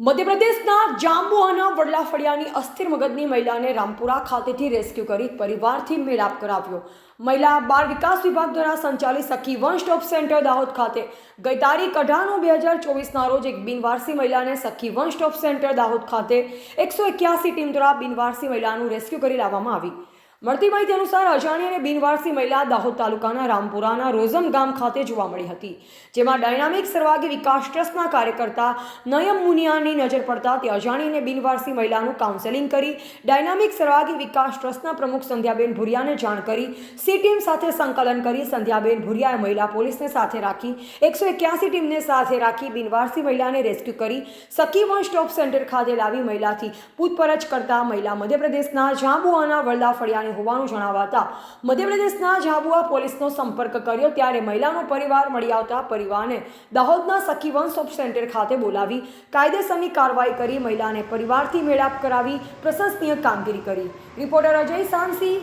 મધ્યપ્રદેશના જાંબુઆના વડલા ફળિયાની અસ્થિર મગજની મહિલાને રામપુરા ખાતેથી રેસ્ક્યુ કરી પરિવારથી મેળાપ કરાવ્યો. મહિલા બાળ વિકાસ વિભાગ દ્વારા સંચાલિત સખી વન સ્ટોપ સેન્ટર દાહોદ ખાતે ગઈ તારીખ અઢારનો બે હજાર ચોવીસના રોજ એક બિનવારસી મહિલાને સખી વન સ્ટોપ સેન્ટર દાહોદ ખાતે એકસો એક્યાસી ટીમ દ્વારા બિનવારસી મહિલાનું રેસ્ક્યુ કરી લાવવામાં આવી. મળતી માહિતી અનુસાર અજાણી અને બિનવારસી મહિલા દાહોદ તાલુકાના રામપુરાના રોઝમ ગામ ખાતે જોવા મળી હતી, જેમાં ડાયનામિક સર્વાગી વિકાસ ટ્રસ્ટના કાર્યકર્તા નયમ મુનિયાની નજર પડતા તે અજાણી અને બિનવારસી મહિલાનું કાઉન્સેલિંગ કરી ડાયનામિક સર્વાગી વિકાસ ટ્રસ્ટના પ્રમુખ સંધ્યાબેન ભુરિયાને જાણ કરી સી ટીમ સાથે સંકલન કરી સંધ્યાબેન ભુરિયાએ મહિલા પોલીસને સાથે રાખી એકસો એક્યાસી ટીમને સાથે રાખી બિનવારસી મહિલાને રેસ્ક્યુ કરી સખી વન સ્ટોપ સેન્ટર ખાતે લાવી મહિલાથી પૂછપરછ કરતા મહિલા મધ્યપ્રદેશના જાંબુઆના વરદા ફળિયાની હોવાનું જણાવાતા મધ્યપ્રદેશના ઝાબુઆ પોલીસનો સંપર્ક કર્યો ત્યારે મહિલાનો પરિવાર મળી આવતા પરિવારને દાહોદના સખી વન સ્ટોપ સેન્ટર ખાતે બોલાવી કાયદેસરની કાર્યવાહી કરી મહિલાને પરિવારથી મેળાપ કરાવી પ્રશંસનીય કામગીરી કરી. રિપોર્ટર અજય સાંસી,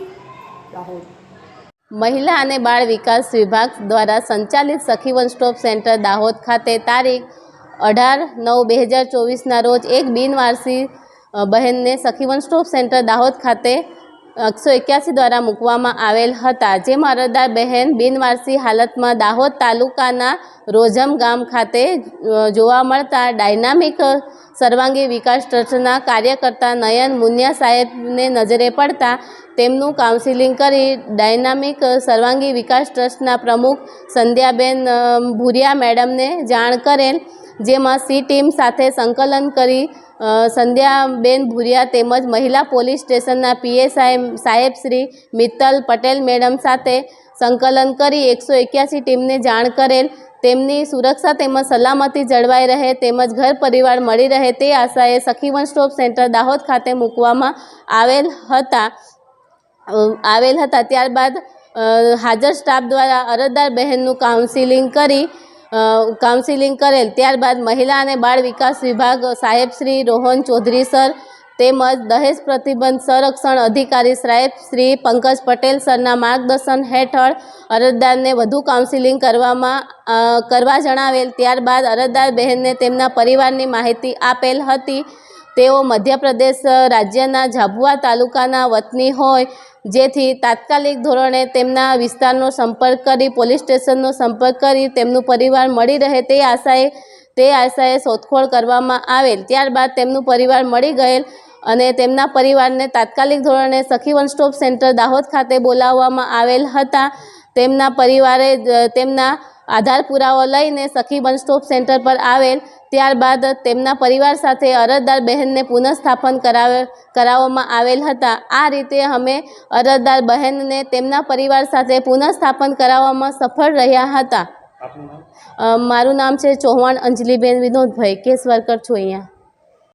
દાહોદ. મહિલા અને બાળ વિકાસ વિભાગ દ્વારા સંચાલિત સખી વન સ્ટોપ સેન્ટર દાહોદ ખાતે તારીખ અઢાર નવ બે હજાર ચોવીસના રોજ એક બિનવારસી બહેનને સખી વન સ્ટોપ સેન્ટર દાહોદ ખાતે એકસો એક્યાસી દ્વારા મૂકવામાં આવેલ હતા જે મારદાર બહેન બિનવારસી હાલતમાં દાહોદ તાલુકાના રોજમ ગામ ખાતે જોવા મળતા ડાયનામિક સર્વાંગી વિકાસ ટ્રસ્ટના કાર્યકર્તા નયન મુનિયા સાહેબને નજરે પડતા તેમનું કાઉન્સિલિંગ કરી ડાયનામિક સર્વાંગી વિકાસ ટ્રસ્ટના પ્રમુખ સંધ્યાબેન ભૂરિયા મેડમને જાણ કરેલ, જેમાં સી ટીમ સાથે સંકલન કરી સંધ્યાબેન ભુરિયા તેમજ મહિલા પોલીસ સ્ટેશનના પીએસઆઈ સાહેબ શ્રી મિત્તલ પટેલ મેડમ સાથે સંકલન કરી એકસો એક્યાસી ટીમને જાણ કરેલ. તેમની સુરક્ષા તેમજ સલામતી જળવાઈ રહે તેમજ ઘર પરિવાર મળી રહે તે આશાએ સખીવન સ્ટોપ સેન્ટર દાહોદ ખાતે મૂકવામાં આવેલ હતા. આવેલ હતા. ત્યારબાદ હાજર સ્ટાફ દ્વારા અરજદાર બહેનનું કાઉન્સિલિંગ કરી કાઉન્સિલિંગ કરેલ. ત્યારબાદ મહિલા અને બાળ વિકાસ વિભાગ સાહેબ શ્રી રોહન ચૌધરી સર તેમજ દહેજ પ્રતિબંધ સંરક્ષણ અધિકારી સાહેબ શ્રી પંકજ પટેલ સરના માર્ગદર્શન હેઠળ અરજદારને વધુ કાઉન્સિલિંગ કરવામાં કરવા જણાવેલ. ત્યારબાદ અરજદાર બહેનને તેમના પરિવારની માહિતી આપેલ હતી. તેઓ મધ્યપ્રદેશ રાજ્યના ઝાબુઆ તાલુકાના વતની હોય, જેથી તાત્કાલિક ધોરણે તેમના વિસ્તારનો સંપર્ક કરી, પોલીસ સ્ટેશનનો સંપર્ક કરી તેમનું પરિવાર મળી રહે તે આશાએ તે આશાએ શોધખોળ કરવામાં આવેલ. ત્યારબાદ તેમનું પરિવાર મળી ગયેલ અને તેમના પરિવારને તાત્કાલિક ધોરણે સખી વન સ્ટોપ સેન્ટર દાહોદ ખાતે બોલાવવામાં આવેલ હતા. તેમના પરિવારે તેમના આધાર પુરાવો લઈને સખી વન સ્ટોપ સેન્ટર પર આવેલ. ત્યારબાદ તેમના પરિવાર સાથે અરજદાર બહેનને પુનઃસ્થાપન કરાવે કરાવવામાં આવેલ હતા. આ રીતે અમે અરજદાર બહેનને તેમના પરિવાર સાથે પુનઃસ્થાપન કરાવવામાં સફળ રહ્યા હતા. મારું નામ છે ચૌહાણ અંજલિબેન વિનોદભાઈ. કેસ વર્કર છું અહીંયા.